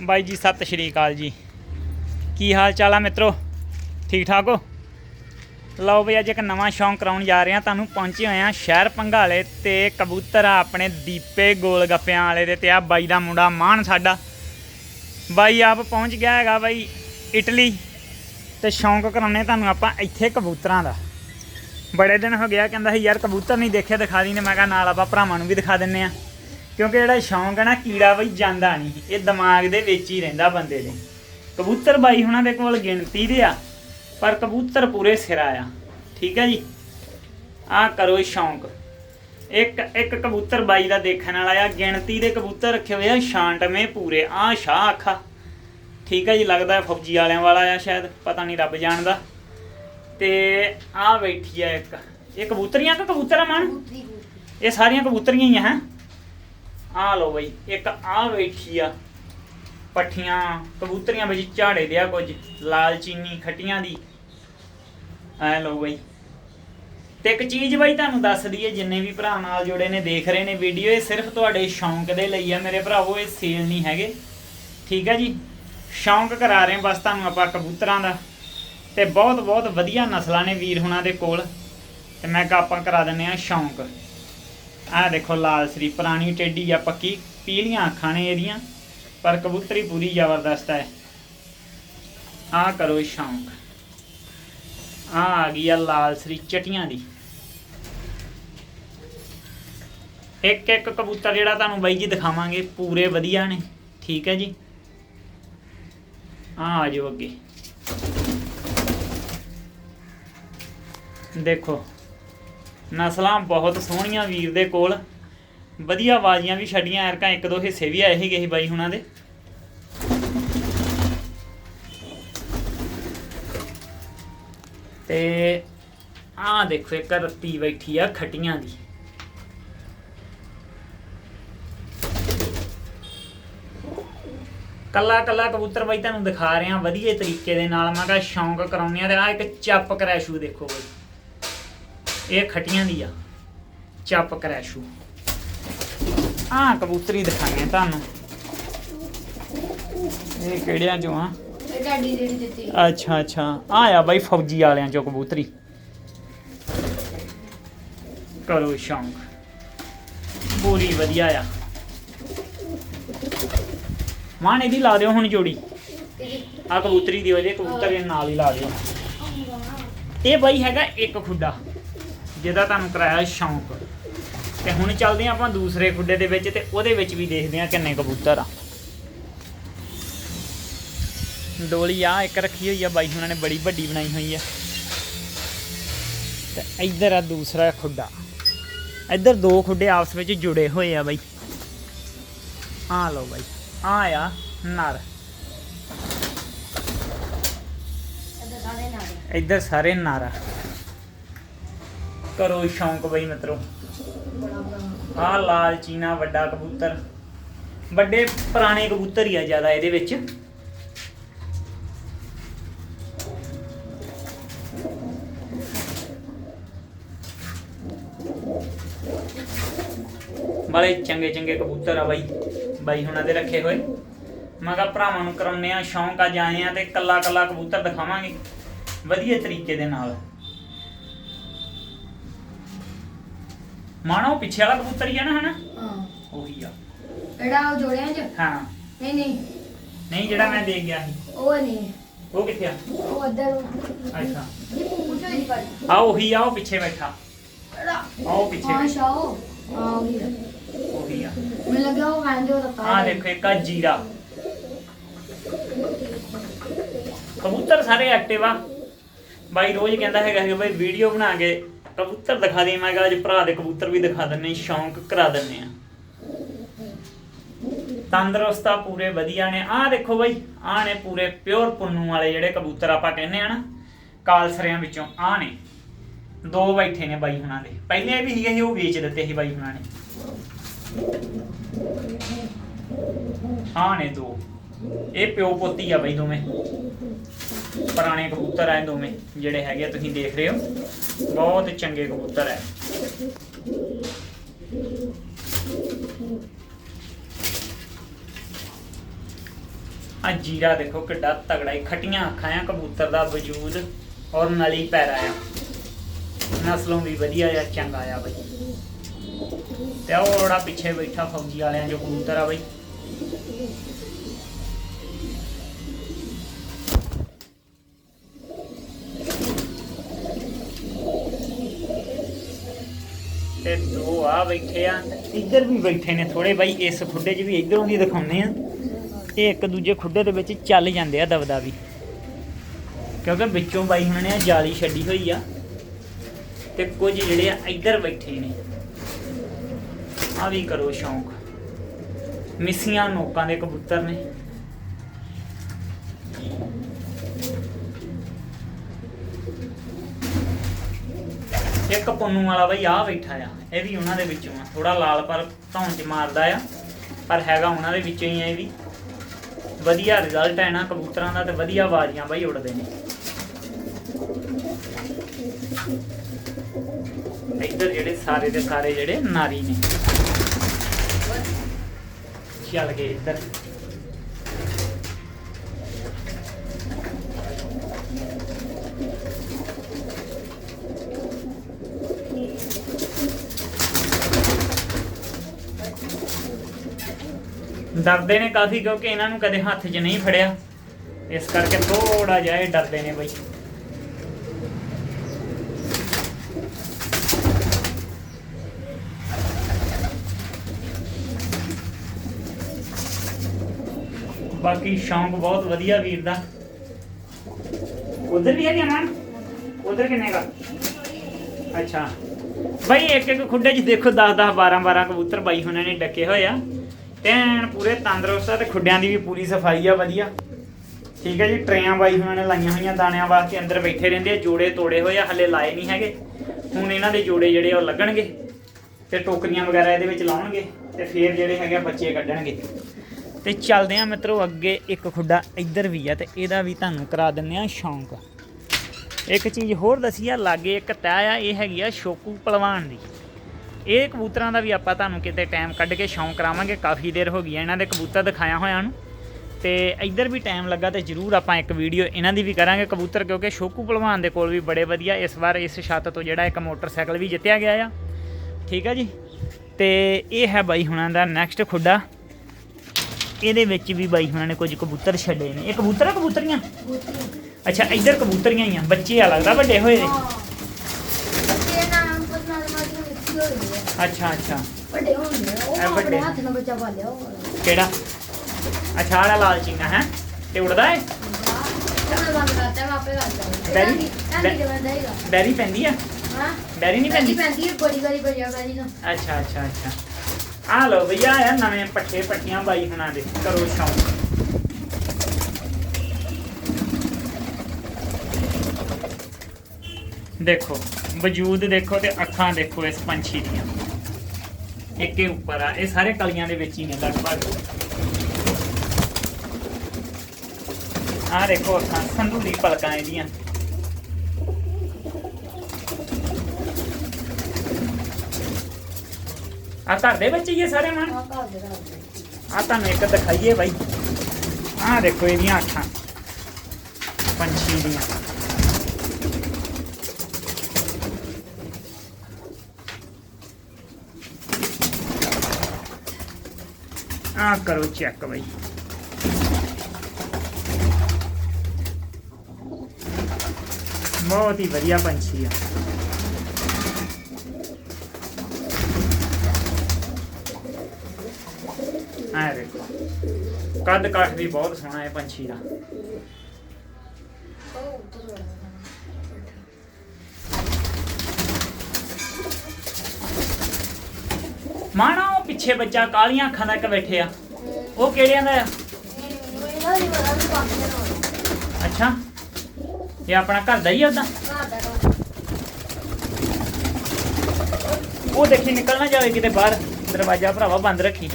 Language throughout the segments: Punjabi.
ਬਾਈ ਜੀ, ਸਤਿ ਸ਼੍ਰੀ ਅਕਾਲ ਜੀ। ਕੀ ਹਾਲ ਚਾਲ ਆ ਮਿੱਤਰੋ? ਠੀਕ ਠਾਕ ਹੋ? ਲਓ ਬਈ, ਅੱਜ ਇੱਕ ਨਵਾਂ ਸ਼ੌਂਕ ਕਰਾਉਣ ਜਾ ਰਹੇ ਹਾਂ। ਤੁਹਾਨੂੰ ਪਹੁੰਚੇ ਹੋਏ ਆ ਸ਼ਹਿਰ ਪੰਘਾਲੇ ਤੇ ਕਬੂਤਰ ਆ ਆਪਣੇ ਦੀਪੇ ਗੋਲ ਗੱਪਿਆਂ ਵਾਲੇ ਦੇ ਤੇ ਆ ਬਾਈ ਦਾ ਮੁੰਡਾ ਮਾਨ ਸਾਡਾ। ਬਾਈ, ਆਪ ਪਹੁੰਚ ਗਿਆ ਹੈਗਾ ਬਾਈ ਇਟਲੀ ਤੇ ਸ਼ੌਂਕ ਕਰਾਉਣੇ ਤੁਹਾਨੂੰ ਆਪਾਂ ਇੱਥੇ ਕਬੂਤਰਾਂ ਦਾ। ਬੜੇ ਦਿਨ ਹੋ ਗਿਆ ਕਹਿੰਦਾ ਸੀ, ਯਾਰ ਕਬੂਤਰ ਨਹੀਂ ਦੇਖਿਆ ਦਿਖਾ ਦੀ ਮੈਂ ਕਿਹਾ, ਨਾਲ ਆਪਾਂ ਭਰਾਵਾਂ ਨੂੰ ਵੀ ਦਿਖਾ ਦਿੰਨੇ ਆ। ਕਿਉਂਕਿ ਜਿਹੜਾ ਸ਼ੌਂਕ ਹੈ ਨਾ ਕੀੜਾ ਬਈ ਜਾਂਦਾ ਨਹੀਂ ਇਹ ਦਿਮਾਗ ਦੇ ਵਿੱਚ ਹੀ ਰਹਿੰਦਾ ਬੰਦੇ ਦੇ। ਕਬੂਤਰ ਬਾਈ ਹੁਣਾਂ ਦੇ ਕੋਲ ਗਿਣਤੀ ਦੇ ਆ ਪਰ ਕਬੂਤਰ ਪੂਰੇ ਸਿਰਾ ਆ। ਠੀਕ ਹੈ ਜੀ? ਆ ਕਰੋ ਸ਼ੌਂਕ। ਇੱਕ ਇੱਕ ਕਬੂਤਰ ਬਾਈ ਦਾ ਦੇਖਣ ਵਾਲਾ ਆ। ਗਿਣਤੀ ਦੇ ਕਬੂਤਰ ਰੱਖੇ ਹੋਏ ਆ ਛਾਂਟਵੇਂ ਪੂਰੇ। ਆ ਸ਼ਾਹ ਅੱਖਾ ਠੀਕ ਹੈ ਜੀ ਲੱਗਦਾ ਫੌਜੀ ਵਾਲਿਆਂ ਵਾਲਾ ਆ ਸ਼ਾਇਦ ਪਤਾ ਨਹੀਂ ਰੱਬ ਜਾਣਦਾ। ਤੇ ਆ ਬੈਠੀ ਆ ਇੱਕ। ਇਹ ਕਬੂਤਰੀਆਂ ਕਿ ਕਬੂਤਰ ਆ ਮਨ? ਇਹ ਸਾਰੀਆਂ ਕਬੂਤਰੀਆਂ ਹੀ ਆ ਹੈ? ਆ ਲਓ ਬਈ, ਇੱਕ ਆ ਬੈਠੀ ਆ। ਪੱਠੀਆਂ, ਕਬੂਤਰੀਆਂ ਵਿੱਚ ਝਾੜੇ ਦਿਆ ਕੁਝ, ਲਾਲ ਚੀਨੀ ਖੱਟੀਆਂ ਦੀ। ਐ ਲਓ ਬਈ। ਤੇ ਇੱਕ ਚੀਜ਼ ਬਾਈ ਤੁਹਾਨੂੰ ਦੱਸ ਦਈਏ, ਜਿੰਨੇ ਵੀ ਭਰਾ ਨਾਲ ਜੁੜੇ ਨੇ, ਦੇਖ ਰਹੇ ਨੇ ਵੀਡੀਓ, ਇਹ ਸਿਰਫ ਤੁਹਾਡੇ ਸ਼ੌਂਕ ਦੇ ਲਈ ਆ ਮੇਰੇ ਭਰਾਵੋ, ਇਹ ਸੇਲ ਨਹੀਂ ਹੈਗੇ। ਠੀਕ ਹੈ ਜੀ? ਸ਼ੌਂਕ ਕਰਾ ਰਹੇ ਬਸ ਤੁਹਾਨੂੰ ਆਪਾਂ ਕਬੂਤਰਾਂ ਦਾ। ਤੇ ਬਹੁਤ ਬਹੁਤ ਵਧੀਆ ਨਸਲਾਂ ਨੇ ਵੀਰ ਹੁਣਾਂ ਦੇ ਕੋਲ। ਤੇ ਮੈਂ ਕਿਹਾ ਆਪਾਂ ਕਰਾ ਦਿੰਨੇ ਆ ਸ਼ੌਂਕ। ਆਹ ਦੇਖੋ ਲਾਲ ਸਰੀ, ਪੁਰਾਣੀ ਟੇਢੀ ਆ ਪੱਕੀ, ਪੀਲੀਆਂ ਅੱਖਾਂ ਨੇ ਇਹਦੀਆਂ, ਪਰ ਕਬੂਤਰੀ ਪੂਰੀ ਜ਼ਬਰਦਸਤ ਹੈ। ਆਹ ਕਰੋ ਸ਼ੌਂਕ। ਆ ਆ ਗਈ ਆ ਲਾਲ ਸਰੀ ਚਟੀਆਂ ਦੀ। ਇੱਕ ਇੱਕ ਕਬੂਤਰ ਜਿਹੜਾ ਤੁਹਾਨੂੰ ਬਾਈ ਜੀ ਦਿਖਾਵਾਂਗੇ, ਪੂਰੇ ਵਧੀਆ ਨੇ। ਠੀਕ ਹੈ ਜੀ? ਆ ਆ ਜਾਓ ਅੱਗੇ। ਦੇਖੋ ਨਸਲਾਂ ਬਹੁਤ ਸੋਹਣੀਆਂ ਵੀਰ ਦੇ ਕੋਲ। ਵਧੀਆ ਬਾਜ਼ੀਆਂ ਵੀ ਛੱਡੀਆਂ, ਐਰਕਾਂ ਇੱਕ ਦੋ ਹਿੱਸੇ ਵੀ ਆਏ ਸੀਗੇ ਸੀ ਬਾਈ ਹੁਣਾਂ ਦੇ। ਤੇ ਆਹ ਦੇਖੋ, ਇੱਕ ਰੱਤੀ ਬੈਠੀ ਆ ਖਟੀਆਂ ਦੀ। ਕੱਲਾ ਕੱਲਾ ਕਬੂਤਰ ਬਾਈ ਤੁਹਾਨੂੰ ਦਿਖਾ ਰਿਹਾ, ਵਧੀਆ ਤਰੀਕੇ ਦੇ ਨਾਲ। ਮੈਂ ਕਿਹਾ ਸ਼ੌਂਕ ਕਰਾਉਣੀ ਆ ਤੇ ਆ ਇੱਕ ਚੱਪ ਕਰੈਸ਼ੂ ਦੇਖੋ ਬਾਈ। ਇਹ ਖਟੀਆਂ ਦੀ ਆ। ਚੱਪ ਕਰੈਸ਼ੂ ਆ ਕਬੂਤਰੀ ਦਿਖਾਈਆਂ ਤੁਹਾਨੂੰ। ਇਹ ਕਿਹੜਿਆਂ ਚੋਂ ਆ? ਇਹ ਡਾਡੀ ਜਿਹੜੀ ਦਿੱਤੀ। ਅੱਛਾ ਅੱਛਾ। ਆ ਆ ਬਾਈ ਫੌਜੀ ਵਾਲਿਆਂ ਚੋਂ ਕਬੂਤਰੀ। ਕਰੋ ਸ਼ੌਂਕ। ਪੂਰੀ ਵਧੀਆ ਆ। ਮਾਨ ਇਹਦੀ ਲਾ ਦਿਓ ਹੁਣ ਜੋੜੀ। ਆ ਕਬੂਤਰੀ ਦੀ ਵਜੇ ਕਬੂਤਰ ਦੇ ਨਾਲ ਹੀ ਲਾ ਦਿਓ। ਇਹ ਬਾਈ ਹੈਗਾ ਇੱਕ ਖੁੱਡਾ। ਜਿਹਦਾ ਤੁਹਾਨੂੰ ਕਰਾਇਆ ਸ਼ੌਂਕ। ਤੇ ਹੁਣ ਚੱਲਦੇ ਹਾਂ ਆਪਾਂ ਦੂਸਰੇ ਖੁੱਡੇ ਦੇ ਵਿੱਚ ਤੇ ਉਹਦੇ ਵਿੱਚ ਵੀ ਦੇਖਦੇ ਹਾਂ ਕਿੰਨੇ ਕਬੂਤਰ ਆ। ਡੋਲੀ ਆ ਇੱਕ ਰੱਖੀ ਹੋਈ ਆ ਬਾਈ, ਉਹਨਾਂ ਨੇ ਬੜੀ ਵੱਡੀ ਬਣਾਈ ਹੋਈ ਆ। ਤੇ ਇੱਧਰ ਆ ਦੂਸਰਾ ਖੁੱਡਾ। ਇੱਧਰ ਦੋ ਖੁੱਡੇ ਆਪਸ ਵਿੱਚ ਜੁੜੇ ਹੋਏ ਆ ਬਾਈ। ਆ ਲਓ ਬਾਈ ਆ ਆ ਨਰ। ਇੱਧਰ ਸਾਰੇ ਨਰ ਆ। ਕਰੋ ਸ਼ੌਂਕ ਬਈ ਮਿੱਤਰੋ। ਬੜਾ ਬੜਾ ਆ ਲਾਲ ਚੀਨਾ, ਵੱਡਾ ਕਬੂਤਰ। ਵੱਡੇ ਪੁਰਾਣੇ ਕਬੂਤਰ ਹੀ ਆ ਜ਼ਿਆਦਾ ਇਹਦੇ ਵਿੱਚ। ਬੜੇ ਚੰਗੇ ਚੰਗੇ ਕਬੂਤਰ ਆ ਬਾਈ। ਬਾਈ ਹੁਣਾਂ ਦੇ ਰੱਖੇ ਹੋਏ। ਮੈਂ ਕਿਹਾ ਭਰਾਵਾਂ ਨੂੰ ਕਰਾਉਨੇ ਆ, ਸ਼ੌਂਕ ਆ ਜਾਏ ਆ ਤੇ ਕੱਲਾ ਕੱਲਾ ਕਬੂਤਰ ਦਿਖਾਵਾਂਗੇ। ਵਧੀਆ ਤਰੀਕੇ ਦੇ ਨਾਲ। ਮਾਣੋ ਪਿੱਛੇ ਵਾਲਾ ਕਬੂਤਰ ਹੀ ਆ ਨਾ ਹਨਾ? ਹਾਂ। ਉਹੀ ਆ। ਇਹੜਾ ਉਹ ਜੋੜਿਆਂ ਚ? ਹਾਂ। ਨਹੀਂ ਨਹੀਂ। ਨਹੀਂ ਜਿਹੜਾ ਮੈਂ ਦੇਖ ਗਿਆ ਸੀ। ਉਹ ਨਹੀਂ। ਉਹ ਕਿੱਥੇ ਆ? ਉਹ ਅੱਧਰ ਅੱਛਾ। ਪੁੱਛੋ ਜੀ ਪਰ ਆ ਉਹੀ ਆ ਉਹ ਪਿੱਛੇ ਬੈਠਾ। ਇਹੜਾ ਆ ਉਹ ਪਿੱਛੇ ਹਾਂ ਬੈਠਾ। ਸ਼ਾਓ। ਹਾਂ ਉਹ ਵੀ ਉਹੀ ਆ। ਮੈਨੂੰ ਲੱਗਾ ਉਹ ਕਹਿੰਦੇ ਉਹ ਤਾਂ ਆ ਦੇਖੋ ਇੱਕ ਆ ਜੀਰਾ। ਕਬੂਤਰ ਸਾਰੇ ਐਕਟਿਵ ਆ। ਬਾਈ ਰੋਜ਼ ਕਹਿੰਦਾ ਹੈਗਾ ਕਿ ਬਾਈ ਵੀਡੀਓ ਬਣਾ ਕੇ ਕਬੂਤਰ ਦਿਖਾ ਦੇ ਮੈਂ ਕਿਹਾ ਅੱਜ ਭਰਾ ਦੇ ਕਬੂਤਰ ਵੀ ਦਿਖਾ ਦਿੰਨੇ ਸ਼ੌਂਕ ਕਰਾ ਦਿੰਨੇ ਆ। ਤੰਦਰੁਸਤ ਪੂਰੇ ਵਧੀਆ ਨੇ। ਆਹ ਦੇਖੋ ਬਾਈ, ਆਹ ਨੇ ਪੂਰੇ ਪਿਓਰ ਪੁੰਨੂ ਵਾਲੇ ਜਿਹੜੇ ਕਬੂਤਰ ਆਪਾਂ ਕਹਿੰਦੇ ਆ ਨਾ, ਕਾਲਸਰਿਆਂ ਵਿੱਚੋਂ, ਆਹ ਨੇ। ਦੋ ਬੈਠੇ ਨੇ ਬਾਈ ਹੁਣਾਂ ਦੇ। ਪਹਿਲੇ ਵੀ ਸੀਗੇ ਸੀ, ਉਹ ਵੇਚ ਦਿੱਤੇ ਸੀ ਬਾਈ ਹੁਣਾਂ ਨੇ। ਆਹ ਨੇ ਦੋ। ਇਹ ਪਿਓ ਪੋਤੀ ਆ ਬਈ ਦੋਵੇਂ। ਪੁਰਾਣੇ ਕਬੂਤਰ ਆ ਦੋਵੇਂ, ਜਿਹੜੇ ਹੈਗੇ ਆ, ਤੁਸੀਂ ਦੇਖ ਰਹੇ ਹੋ। ਬਹੁਤ ਚੰਗੇ ਕਬੂਤਰ ਹੈ ਆ ਜੀਰਾ ਦੇਖੋ ਕਿੱਡਾ ਤਗੜਾ ਹੀ। ਖਟੀਆਂ ਅੱਖਾਂ ਆ ਕਬੂਤਰ ਦਾ ਵਜੂਦ ਔਰ ਨਲੀ ਪੈਰਾ ਆ ਨਸਲੋਂ ਵੀ ਵਧੀਆ ਆ ਚੰਗਾ ਆ ਬਈ। ਤੇ ਉਹ ਜਿਹੜਾ ਪਿੱਛੇ ਬੈਠਾ ਫੌਜੀ ਵਾਲਿਆਂ ਜੋ ਕਬੂਤਰ ਆ ਬਈ। ਤੇ ਦੋ ਆ ਬੈਠੇ ਆ। ਇੱਧਰ ਵੀ ਬੈਠੇ ਨੇ ਥੋੜੇ ਬਾਈ, ਇਸ ਖੁੱਡੇ 'ਚ ਵੀ ਇੱਧਰੋਂ ਦੀ ਦਿਖਾਉਂਦੇ ਆ। ਇਹ ਇੱਕ ਦੂਜੇ ਖੁੱਡੇ ਦੇ ਵਿੱਚ ਚੱਲ ਜਾਂਦੇ ਆ ਦਬਦਾ ਵੀ। ਕਿਉਂਕਿ ਵਿੱਚੋਂ ਬਾਈ ਹੁਣਾਂ ਨੇ ਜਾਲੀ ਛੱਡੀ ਹੋਈ ਆ। ਤੇ ਕੁਝ ਜਿਹੜੇ ਆ ਇੱਧਰ ਬੈਠੇ ਨੇ। ਆ ਵੀ ਕਰੋ ਸ਼ੌਂਕ। ਮਿਸੀਆਂ ਨੋਕਾਂ ਦੇ ਕਬੂਤਰ ਨੇ। ਇੱਕ ਪੁੰਨੂ ਵਾਲਾ ਬਈ ਆ ਬੈਠਾ ਆ, ਇਹ ਵੀ ਉਹਨਾਂ ਦੇ ਵਿੱਚੋਂ ਆ। ਥੋੜਾ ਲਾਲ ਪਰ ਧੌਣ ਚ ਮਾਰਦਾ ਆ, ਪਰ ਹੈਗਾ ਉਹਨਾਂ ਦੇ ਵਿੱਚੋਂ ਹੀ ਆ ਇਹ ਵੀ। ਵਧੀਆ ਰਿਜ਼ਲਟ ਹੈ ਨਾ ਕਬੂਤਰਾਂ ਦਾ ਤੇ ਵਧੀਆ ਬਾਜ਼ੀਆਂ ਬਈ ਉੜਦੇ ਨੇ। ਇੱਧਰ ਜਿਹੜੇ ਸਾਰੇ ਦੇ ਸਾਰੇ ਜਿਹੜੇ ਨਾਰੀ ਨੇ। ਚੱਲ ਗਏ ਇੱਧਰ। ਡਰਦੇ ਨੇ ਕਾਫੀ ਕਿਉਂਕਿ ਇਹਨਾਂ ਨੂੰ ਕਦੇ ਹੱਥ 'ਚ ਨਹੀਂ ਫੜਿਆ। ਇਸ ਕਰਕੇ ਥੋੜਾ ਜਿਹਾ ਇਹ ਡਰਦੇ ਨੇ ਬਈ। ਬਾਕੀ ਸ਼ੌਂਕ ਬਹੁਤ ਵਧੀਆ ਵੀਰ ਦਾ। ਉਧਰ ਵੀ ਹੈ ਜਮਾਨ ਉਧਰ ਕਿੰਨੇ ਦਾ? ਅੱਛਾ। ਬਾਈ ਇੱਕ ਇੱਕ ਖੁੱਡੇ 'ਚ ਦੇਖੋ 10 10 12 12 ਕਬੂਤਰ ਬਾਈ ਹੁਣਾਂ ਨੇ ਡੱਕੇ ਹੋਏ ਆ। ਐਨ ਪੂਰੇ ਤੰਦਰੁਸਤ ਆ ਤੇ ਖੁੱਡਿਆਂ ਦੀ ਵੀ ਪੂਰੀ ਸਫ਼ਾਈ ਆ ਵਧੀਆ। ਠੀਕ ਹੈ ਜੀ, ਟਰੇਆਂ ਬਾਈ ਹੁਣਾਂ ਨੇ, ਲਾਈਆਂ ਹੋਈਆਂ ਦਾਣਿਆਂ ਵਾਸਤੇ ਅੰਦਰ ਬੈਠੇ ਰਹਿੰਦੇ ਆ, ਜੋੜੇ ਤੋੜੇ ਹੋਏ ਆ, ਹੱਲੇ ਲਾਏ ਨਹੀਂ ਹੈਗੇ। ਹੁਣ ਇਹਨਾਂ ਦੇ ਜੋੜੇ ਜਿਹੜੇ ਆ ਉਹ ਲੱਗਣਗੇ ਤੇ ਟੋਕਰੀਆਂ ਵਗੈਰਾ ਇਹਦੇ ਵਿੱਚ ਲਾਉਣਗੇ ਤੇ ਫਿਰ ਜਿਹੜੇ ਹੈਗੇ ਆ ਬੱਚੇ ਕੱਢਣਗੇ। ਤੇ ਚੱਲਦੇ ਆ ਮਿੱਤਰੋ, ਅੱਗੇ ਇੱਕ ਖੁੱਡਾ ਇੱਧਰ ਵੀ ਆ ਤੇ ਇਹਦਾ ਵੀ ਤੁਹਾਨੂੰ ਕਰਾ ਦਿੰਦੇ ਆ ਸ਼ੌਂਕ। ਇੱਕ ਚੀਜ਼ ਹੋਰ ਦਸੀ ਆ, ਲਾਗੇ ਇੱਕ ਤੈਅ ਆ, ਇਹ ਹੈਗੀ ਆ ਸ਼ੋਕੂ ਪਹਿਲਵਾਨ ਦੀ। ਇਹ ਕਬੂਤਰਾਂ ਦਾ ਵੀ ਆਪਾਂ ਤੁਹਾਨੂੰ ਕਿਤੇ ਟਾਈਮ ਕੱਢ ਕੇ ਸ਼ੌਂਕ ਕਰਾਵਾਂਗੇ ਕਾਫੀ ਦੇਰ ਹੋ ਗਈ ਹੈ ਇਹਨਾਂ ਦੇ ਕਬੂਤਰ ਦਿਖਾਇਆ ਹੋਇਆਂ ਨੂੰ। ਤੇ ਇੱਧਰ ਵੀ ਟਾਈਮ ਲੱਗਾ ਤੇ ਜਰੂਰ ਆਪਾਂ ਇੱਕ ਵੀਡੀਓ ਇਹਨਾਂ ਦੀ ਵੀ ਕਰਾਂਗੇ ਕਬੂਤਰ ਕਿਉਂਕਿ ਸ਼ੋਕੂ ਪਹਿਲਵਾਨ ਦੇ ਕੋਲ ਵੀ ਬੜੇ ਵਧੀਆ ਇਸ ਵਾਰ ਇਸ ਛੱਤ ਤੋਂ ਜਿਹੜਾ ਇੱਕ ਮੋਟਰਸਾਈਕਲ ਵੀ ਜਿੱਤਿਆ ਗਿਆ ਆ। ਠੀਕ ਆ ਜੀ? ਤੇ ਇਹ ਹੈ ਬਾਈ ਹੁਣਾਂ ਦਾ ਨੈਕਸਟ ਖੁੱਡਾ। ਇਹਦੇ ਵਿੱਚ ਵੀ ਬਾਈ ਹੁਣਾਂ ਨੇ ਕੁਝ ਕਬੂਤਰ ਛੱਡੇ ਨੇ। ਇਹ ਕਬੂਤਰ ਆ ਕਬੂਤਰੀਆਂ? ਅੱਛਾ ਇੱਧਰ ਕਬੂਤਰੀਆਂ ਹੀ ਆ ਬੱਚੇ ਆ ਲੱਗਦਾ ਵੱਡੇ ਹੋਏ ਨੇ। ਮਿੱਟੀ ਹੋ ਅੱਛਾ ਅੱਛਾ। ਵੱਡੇ ਹੁੰਦੇ ਆ, ਉਹ ਇਹ ਵੱਡੇ। ਆਪਣੇ ਹੱਥ ਨਾਲ ਬੱਚਾ ਪਾਲਿਆ ਉਹ। ਵਾਲਾ। ਕਿਹੜਾ? ਅੱਛਾ ਆੜਾ ਲਾਲ ਚੀਨਾ ਹੈ? ਤੇ ਉੜਦਾ ਹੈ। ਉਹਨੇ ਬੰਦ ਕਰਤਾ ਮੈਂ ਆਪੇ ਕਰਦਾ ਡੈਡੀ- ਡੈਡੀ ਦੇ ਬੰਦਾ ਹੈਗਾ। ਡੈਰੀ ਪੈਂਦੀ ਆ? ਹਾਂ। ਡੈਰੀ ਨਹੀਂ ਪੈਂਦੀ? ਪੈਂਦੀ ਹੈ, ਬੜੀ ਵਾਰੀ ਭਜਿਆ ਡੈਡੀ ਨੂੰ ਅੱਛਾ ਅੱਛਾ ਅੱਛਾ। ਆ ਲੋ ਭਈਆ ਆ ਨਵੇਂ ਪੱਠੇ ਪੱਟੀਆਂ ਬਾਈ ਹੁਣਾਂ ਦੇ ਕਰੋ ਸ਼ੌਂਕ। ਦੇਖੋ ਵਜੂਦ ਦੇਖੋ ਤੇ ਅੱਖਾਂ ਦੇਖੋ ਇਸ ਪੰਛੀ ਦੀਆਂ। ਇੱਕੇ ਉੱਪਰ ਆ ਇਹ ਸਾਰੇ ਕਲੀਆਂ ਦੇ ਵਿੱਚ ਹੀ ਨੇ ਲਗਭਗ। ਆ ਦੇਖੋ ਅੱਖਾਂ ਸੰਧੂਰੀ ਪਲਕਾਂ ਇਹਦੀਆਂ। ਆ ਘਰ ਦੇ ਵਿੱਚ ਹੀ ਇਹ ਸਾਰੇ ਮਨ। ਆ। ਤੁਹਾਨੂੰ ਇੱਕ ਦਿਖਾਈਏ ਬਾਈ। ਆ ਦੇਖੋ ਇਹਦੀਆਂ ਅੱਖਾਂ ਪੰਛੀ ਦੀਆਂ। ਆ ਕਰੋ ਚੈੱਕ ਬਾਈ। ਬਹੁਤ ਹੀ ਵਧੀਆ ਪੰਛੀ ਆ। ਆ ਦੇਖੋ ਕੱਦ ਕਾਠ ਵੀ ਬਹੁਤ ਸੋਹਣਾ ਹੈ ਪੰਛੀ ਦਾ। ਉਹ ਮਾਣਾ ਪਿੱਛੇ ਬੱਚਾ ਕਾਲੀਆਂ ਅੱਖਾਂ ਦਾ ਇੱਕ ਬੈਠੇ ਆ। ਉਹ ਕਿਹੜਿਆਂ ਦਾ ਆ ਅੱਛਾ। ਇਹ ਆਪਣਾ ਘਰ ਦਾ ਹੀ ਆ ਉਹਦਾ ਉਹ ਦੇਖੀ ਨਿਕਲ ਨਾ ਜਾਵੇ ਕਿਤੇ ਬਾਹਰ। ਦਰਵਾਜ਼ਾ ਭਰਾਵਾ ਬੰਦ ਰੱਖੀ।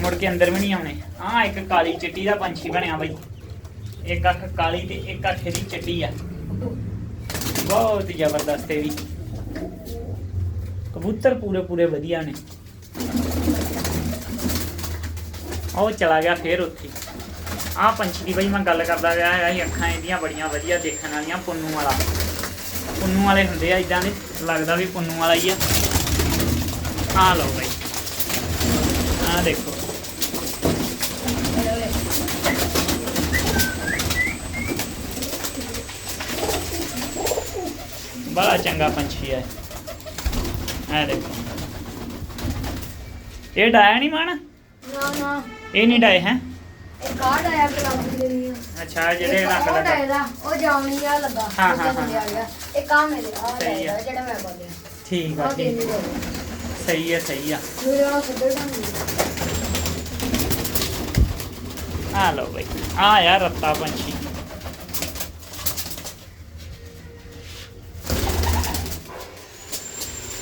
ਮੁੜ ਕੇ ਅੰਦਰ ਵੀ ਨਹੀਂ ਆਉਣੇ। ਆ ਇੱਕ ਕਾਲੀ ਚਿੱਟੀ ਦਾ ਪੰਛੀ ਬਣਿਆ ਬਾਈ। ਇੱਕ ਅੱਖ ਕਾਲੀ ਤੇ ਇੱਕ ਅੱਖ ਦੀ ਚਿੱਟੀ ਆ। ਬਹੁਤ ਜ਼ਬਰਦਸਤ ਇਹ ਵੀ। ਕਬੂਤਰ ਪੂਰੇ ਪੂਰੇ ਵਧੀਆ ਨੇ। ਉਹ ਚਲਾ ਗਿਆ ਫੇਰ ਉੱਥੇ। ਆਹ ਪੰਛੀ ਦੀ ਬਈ ਮੈਂ ਗੱਲ ਕਰਦਾ ਰਿਹਾ ਹੈਗਾ ਸੀ ਅੱਖਾਂ ਇਹਦੀਆਂ ਬੜੀਆਂ ਵਧੀਆ ਦੇਖਣ ਵਾਲੀਆਂ ਪੁੰਨੂ ਵਾਲਾ। ਪੁੰਨੂ ਵਾਲੇ ਹੁੰਦੇ ਆ ਇਦਾਂ ਦੇ ਲੱਗਦਾ ਵੀ ਪੁੰਨੂ ਵਾਲਾ ਹੀ ਆ। ਆਹ ਲਓ ਬਈ। ਆਹ ਦੇਖੋ। ਬੜਾ ਚੰਗਾ ਪੰਛੀ ਹੈ ਇਹ ਦੇਖੋ। ਇਹ ਡਾਇਆ ਨਹੀਂ ਮਾਣ? ਨਾ ਨਾ। ਇਹ ਨਹੀਂ ਡਾਏ ਹੈ? ਇਹ ਕਾਰਡ ਆਇਆ ਗੁਲਾਬੀ ਦੇ ਲਈ। ਅੱਛਾ ਜਿਹੜੇ ਰੰਗ ਉਹ ਲੱਗਾ ਡਾਇਦਾ ਉਹ ਜਾਮਣੀ ਆ ਲੱਗਾ ਹਾਂ, ਹਾਂ, ਗਿਆ ਇਹ ਕੰਮ ਮੇਰੇ ਆ ਸਹੀ ਆ। ਡਾਇਦਾ ਜਿਹੜਾ ਮੈਂ ਬੋਲਿਆ। ਠੀਕ ਆ ਠੀਕ ਸਹੀ ਹੈ ਸਹੀ ਆ। ਮੇਰੇ ਨਾਲ ਆ ਲਓ ਬਈ। ਆ ਯਾਰ ਰੱਤਾ ਪੰਛੀ।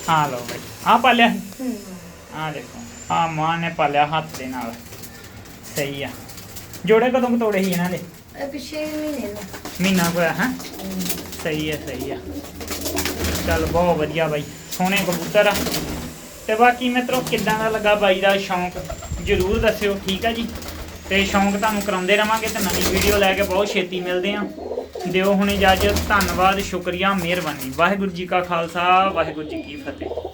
ਆ ਲਓ ਬਈ। ਆ ਪਾਲਿਆ ਹੂੰ। ਆ ਦੇਖੋ ਆ ਮਾਂ ਨੇ ਪਾਲਿਆ ਹੱਥ ਦੇ ਨਾਲ। ਸਹੀ ਆ। ਜੋੜੇ ਕਦੋਂ ਕੁ ਤੋੜੇ ਸੀ ਇਹਨਾਂ ਦੇ? ਇਹ ਪਿੱਛੇ ਮਹੀਨੇ ਦਾ ਮਹੀਨਾ ਹੋਇਆ ਹੈ? ਸਹੀ ਹੈ ਸਹੀ ਆ। ਚੱਲ ਬਹੁਤ ਵਧੀਆ ਬਾਈ। ਸੋਹਣੇ ਕਬੂਤਰ ਆ। ਤੇ ਬਾਕੀ ਮਿੱਤਰੋ ਕਿੱਦਾਂ ਦਾ ਲੱਗਾ ਬਾਈ ਦਾ ਸ਼ੌਂਕ? ਜਰੂਰ ਦੱਸਿਓ ਠੀਕ ਆ ਜੀ? ਤੇ ਸ਼ੌਂਕ ਤੁਹਾਨੂੰ ਕਰਾਉਂਦੇ ਰਵਾਂਗੇ ਤੇ ਨਵੀਂ ਵੀਡੀਓ ਲੈ ਕੇ ਬਹੁਤ ਛੇਤੀ ਮਿਲਦੇ ਆ। ਦਿਓ ਹੁਣ ਇਜਾਜ਼ਤ। ਧੰਨਵਾਦ ਸ਼ੁਕਰੀਆ ਮਿਹਰਬਾਨੀ। ਵਾਹਿਗੁਰੂ ਜੀ ਕਾ ਖਾਲਸਾ ਵਾਹਿਗੁਰੂ ਜੀ ਕੀ ਫਤਿਹ।